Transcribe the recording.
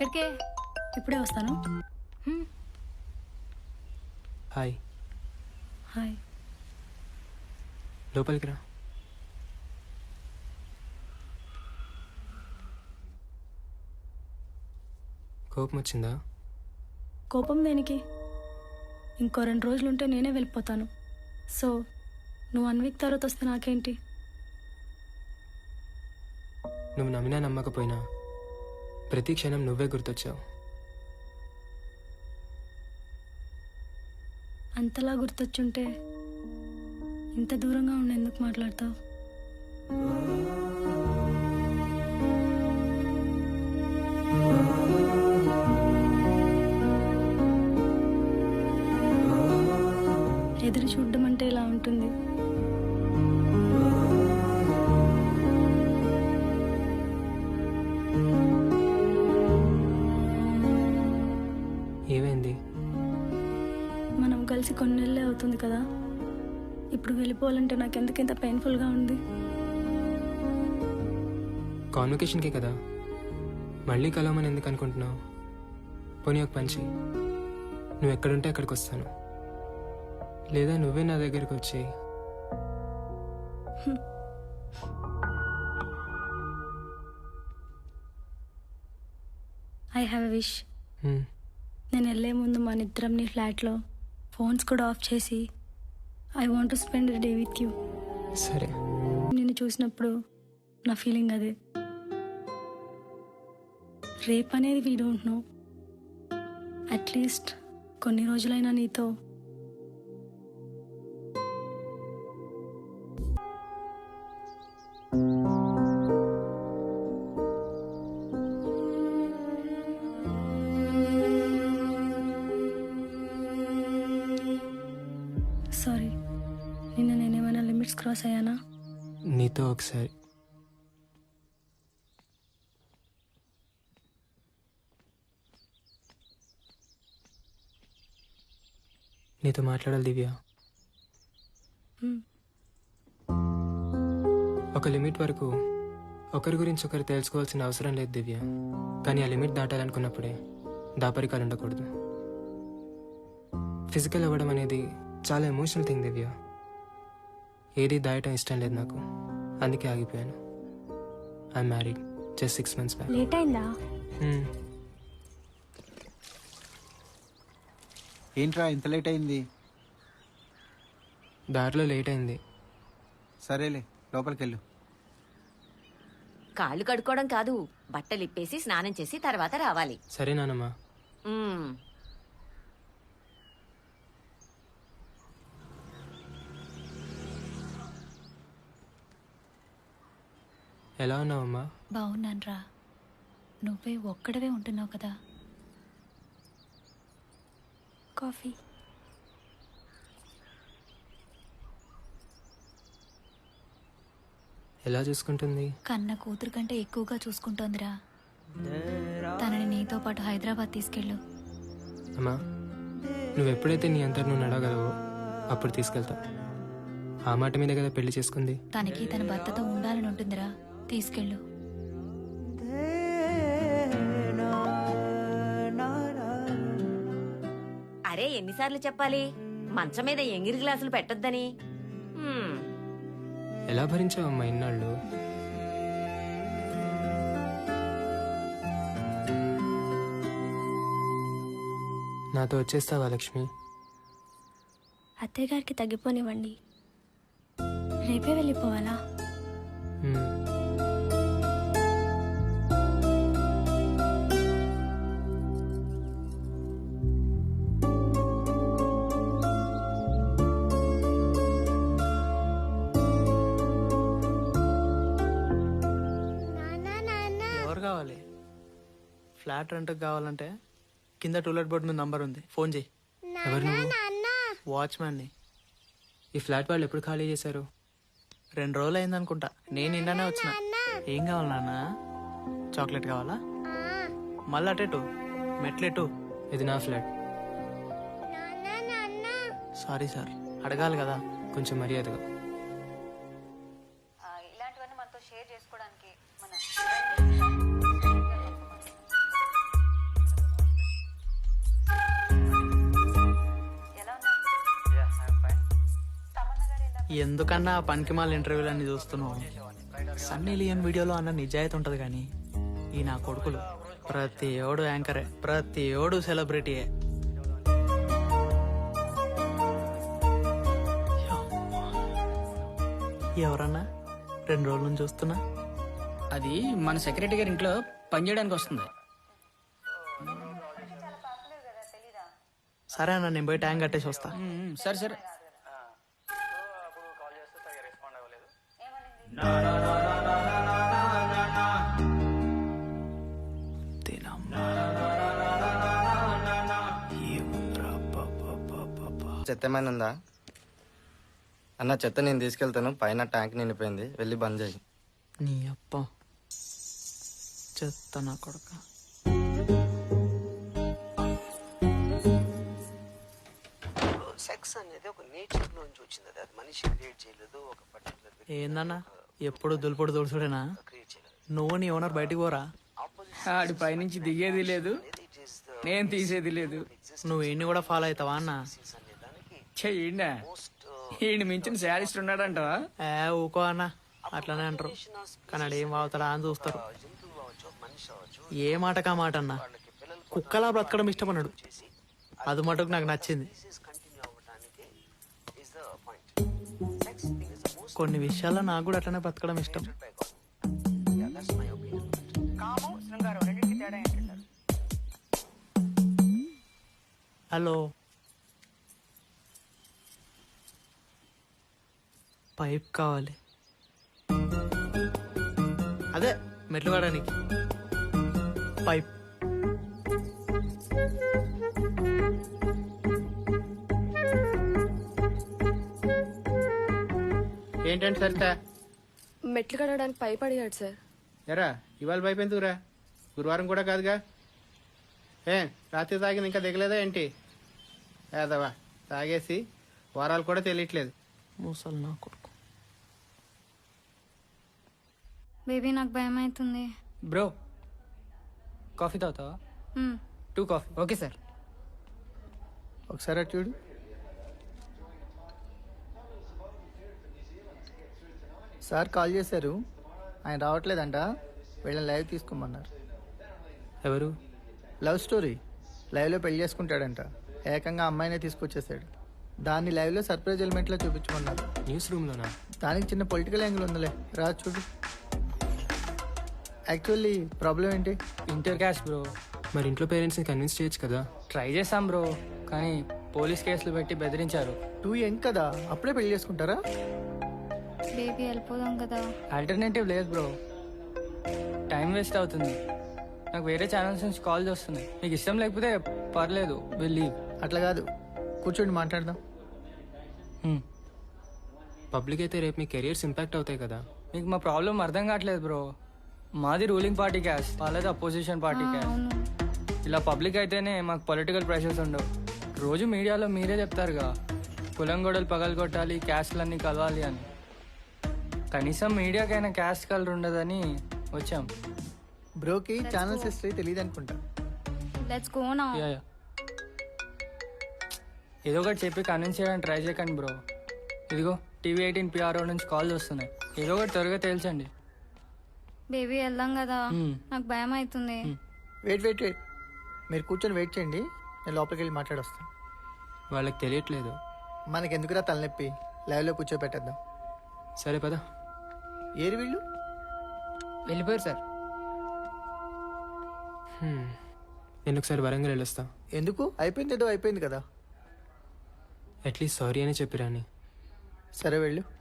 ఎక్కడికే? ఇప్పుడే వస్తాను. హాయ్. హాయ్. లోపలికి రా. కోపం వచ్చిందా? కోపం దేనికి? ఇంకో రెండు రోజులు ఉంటే నేనే వెళ్ళిపోతాను. సో నువ్వు వన్ వీక్ తర్వాత వస్తే నాకేంటి? నువ్వు నమ్మినా నమ్మకపోయినా ప్రతి క్షణం నువ్వే గుర్తొచ్చావు. అంతలా గుర్తొచ్చుంటే ఇంత దూరంగా ఉండి ఎందుకు మాట్లాడతావు? ఎదురు చూడడం అంటే ఇలా ఉంటుంది. మనం కలిసి కొన్ని నెలలే అవుతుంది కదా. ఇప్పుడు వెళ్ళిపోవాలంటే నాకు ఎందుకు ఇంత పెయిన్ఫుల్గా ఉంది కాన్వకేషన్కే కదా. మళ్ళీ కలవమని ఎందుకు అనుకుంటున్నావు? పోనీ ఒక పంచి నువ్వు ఎక్కడుంటే అక్కడికి వస్తాను లేదా నువ్వే నా దగ్గరికి వచ్చి ఐ హ్యావ్ ఎ విష్ నేను వెళ్ళే ముందు మన ఇద్దరం నీ ఫ్లాట్లో ఫోన్స్ కూడా ఆఫ్ చేసి I want to spend day with you సరే. నిన్ను చూసినప్పుడు నా ఫీలింగ్ అదే. రేపు అనేది వీ డోంట్ నో అట్లీస్ట్ కొన్ని రోజులైనా నీతో క్రాస్ అయ్యానా? నీతో ఒకసారి. నీతో మాట్లాడాలి దివ్య. ఒక లిమిట్ వరకు ఒకరి గురించి ఒకరు తెలుసుకోవాల్సిన అవసరం లేదు దివ్య. కానీ ఆ లిమిట్ దాటాలనుకున్నప్పుడే దాపరికాలు ఉండకూడదు. ఫిజికల్ అవ్వడం అనేది చాలా ఎమోషనల్ థింగ్ దివ్య. ఏది దాయటం ఇష్టం లేదు నాకు. అందుకే ఆగిపోయాను. I married just six months back late అయిందా? ఏంట్రా ఇంత లేట్ అయింది? దారిలో లేట్ అయింది. సరేలే లోపలికి వెళ్ళు కాళ్ళు కడుక్కోవడం కాదు. బట్టలు ఇప్పేసి స్నానం చేసి తర్వాత రావాలి. సరే నానమ్మా. ఎలా ఉన్నావమ్మా బాగున్నానురా. నువ్వే ఒక్కడవే ఉంటున్నావు కదా. కాఫీ. ఎలా చూసుకుంటుంది? కన్న కూతురు కంటే ఎక్కువగా చూసుకుంటోందిరా. తనని నీతో పాటు హైదరాబాద్ తీసుకెళ్ళు. అమ్మా నువ్వు ఎప్పుడైతే నీ అంతటి నువ్వు నడగలవో అప్పుడు తీసుకెళ్తా. ఆ మాట మీద కదా పెళ్ళి చేసుకుంది. తనకి తన భర్తతో ఉండాలని ఉంటుందిరా. తీసుకెళ్ళు. అరే ఎన్నిసార్లు చెప్పాలి? మంచం మీద ఎంగిరి గ్లాసులు పెట్టొద్దని. ఎలా భరించావమ్మా ఇన్నాళ్ళు? నాతో వచ్చేస్తావా లక్ష్మి? అత్తయ్య గారికి తగ్గిపోనివ్వండి. రేపే వెళ్ళిపోవాలా? మ్మ్. ఫ్లాట్ రెంట్కి కావాలంటే కింద టూలెట్ బోర్డు మీద నంబర్ ఉంది. ఫోన్ చేయి. ఎవరు నువ్వు? వాచ్మ్యాన్ని ఈ ఫ్లాట్ వాళ్ళు ఎప్పుడు ఖాళీ చేశారు? రెండు రోజులు అయింది అనుకుంటా. నేను నిన్ననే వచ్చిన. ఏం కావాలి నాన్న? చాక్లెట్ కావాలా? మళ్ళీ అటెటు మెట్లెటు ఇది నా ఫ్లాట్. Sorry sir. అడగాలి కదా. కొంచెం మర్యాదగా. ఎందుకన్నా ఆ పనికి మాల ఇంటర్వ్యూలు అన్ని చూస్తున్నావు? సన్నీ లియన్ వీడియోలో అన్న నిజాయితీ ఉంటది కానీ ఈ నా కొడుకులు ప్రతి ఏడు యాంకరే ప్రతి ఏడు సెలబ్రిటీయే ఎవరన్నా? రెండు రోజుల నుంచి చూస్తున్నా? అది మన సెక్రటరీ గారి ఇంట్లో పనిచేయడానికి వస్తుంది. సరే అన్న నేను పోయి ట్యాంక్ కట్టేసి వస్తా. సరే సరే. చెత్త ఏమైనా ఉందా? అన్న చెత్త నేను తీసుకెళ్తాను. పైన ట్యాంక్ నిండిపోయింది. వెళ్ళి బంద్ చేయి. నీ అప్ప. చెత్త నా కొడుక. సెక్స్ అనేది ఒక నేచర్ నుంచి వచ్చింది. అది అది మనిషి క్రియేట్ చేయలేదు ఒక పర్టికులర్ ఏందన్నా? ఎప్పుడు దులుపుడు దుడుచుడేనా నువ్వు నీ ఓనర్ బయటికి పోరా. ఆడి పైనుంచి దిగేది లేదు. నేను తీసేది లేదు. నువ్వు ఈయన్ని కూడా ఫాలో అవుతావా అన్న? చెయ్యండా ఈయన మించిన శారీస్ట్ ఉన్నాడంటవా? ఏ ఊకో అన్న. అట్లనే అంటారు. కానీ ఆడు ఏం వాగుతాడా అని చూస్తారు. ఏ మాటకా మాట అన్న? కుక్కలా బ్రతకడం ఇష్టపడ్డాడు. అది మటుకు నాకు నచ్చింది. కొన్ని విషయాల్లో నాకు కూడా అట్లనే బతకడం ఇష్టం. హలో. పైప్ కావాలి. అదే మెట్లు కాడానికి పైప్. ఏంటంటే సరిత? మెట్లు కడగడానికి పైప్ అడిగాడు సార్. ఎరా ఇవాళ భయపెందుకురా? గురువారం కూడా కాదుగా? ఏ రాత్రి తాగింది ఇంకా దిగలేదా ఏంటి? ఏదవా తాగేసి వారాలు కూడా తెలియట్లేదు. మూసలు నా కొడుకు. బేబీ నాకు భయం అవుతుంది. బ్రో కాఫీ తాగుతావా. Two coffee. Okay sir. ఒకసారి అటు చూడు. సార్ కాల్ చేశారు. ఆయన రావట్లేదంట. వీళ్ళని లైవ్ తీసుకోమన్నారు. ఎవరు? Love story. లైవ్లో పెళ్ళి చేసుకుంటాడంట. ఏకంగా అమ్మాయినే తీసుకొచ్చేసాడు. దాన్ని లైవ్లో సర్ప్రైజ్ ఎలిమెంట్లో చూపించుకున్నారు న్యూస్ రూమ్లోనా? దానికి చిన్న పొలిటికల్ యాంగిల్ ఉందిలే. రా చూడు. యాక్చువల్లీ ప్రాబ్లం ఏంటి? Inter caste bro. మరి ఇంట్లో పేరెంట్స్ని కన్విన్స్ చేయొచ్చు కదా? ట్రై చేసాం బ్రో. కానీ పోలీస్ కేసులు పెట్టి బెదిరించారు. టూ యంగ్ కదా. అప్పుడే పెళ్ళి చేసుకుంటారా? బేబీ వెళ్ళిపోదాం కదా. ఆల్టర్నేటివ్ లేదు బ్రో టైం వేస్ట్ అవుతుంది. నాకు వేరే ఛానల్స్ నుంచి కాల్ వస్తున్నాయి మీకు ఇష్టం లేకపోతే పర్లేదు వెళ్ళి అట్లా కాదు. కూర్చోండి మాట్లాడదాం. పబ్లిక్ అయితే రేపు మీ కెరియర్స్ ఇంపాక్ట్ అవుతాయి కదా. మీకు మా ప్రాబ్లం అర్థం కావట్లేదు బ్రో మాది రూలింగ్ పార్టీ క్యాస్ట్ వాళ్ళది అపోజిషన్ పార్టీ అవును. ఇలా పబ్లిక్ అయితేనే మాకు పొలిటికల్ ప్రెషర్స్ ఉండవు. రోజు మీడియాలో మీరే చెప్తారుగా. కులం గొడవలు పగలగొట్టాలి క్యాస్ట్లన్నీ కలవాలి అని. కనీసం మీడియాకైనా క్యాస్ట్ కలర్ ఉండదని వచ్చాం. బ్రోకి ఛానల్స్ హిస్టరీ తెలియదు అనుకుంటా లెట్స్ గో నా యా, యా. ఏదో ఒకటి చెప్పి కన్విన్స్ చేయడానికి ట్రై చేయకండి బ్రో. ఇదిగో టీవీ ఎయిటీన్ పిఆర్ఓ నుంచి కాల్ వస్తున్నాయి. ఏదో ఒకటి త్వరగా తేల్చండి. బేబీ వెళ్దాం కదా. మ్మ్. నాకు భయం అవుతుంది వెయిట్ వెయిట్ వెయిట్ మీరు కూర్చొని వెయిట్ చేయండి. నేను లోపలికి వెళ్ళి మాట్లాడొస్తాను వాళ్ళకి తెలియట్లేదు. మనకి ఎందుకురా తలనొప్పి లైవ్లో కూర్చోబెట్టేద్దాం. సరే పదా. ఏరి వీళ్ళు? వెళ్ళిపోయారు సార్. నేను ఒకసారి వరంగల్ వెళ్ళొస్తా. ఎందుకు? అయిపోయింది ఏదో అయిపోయింది కదా. అట్లీస్ట్ సారీ అని చెప్పిరాని. సరే వెళ్ళు.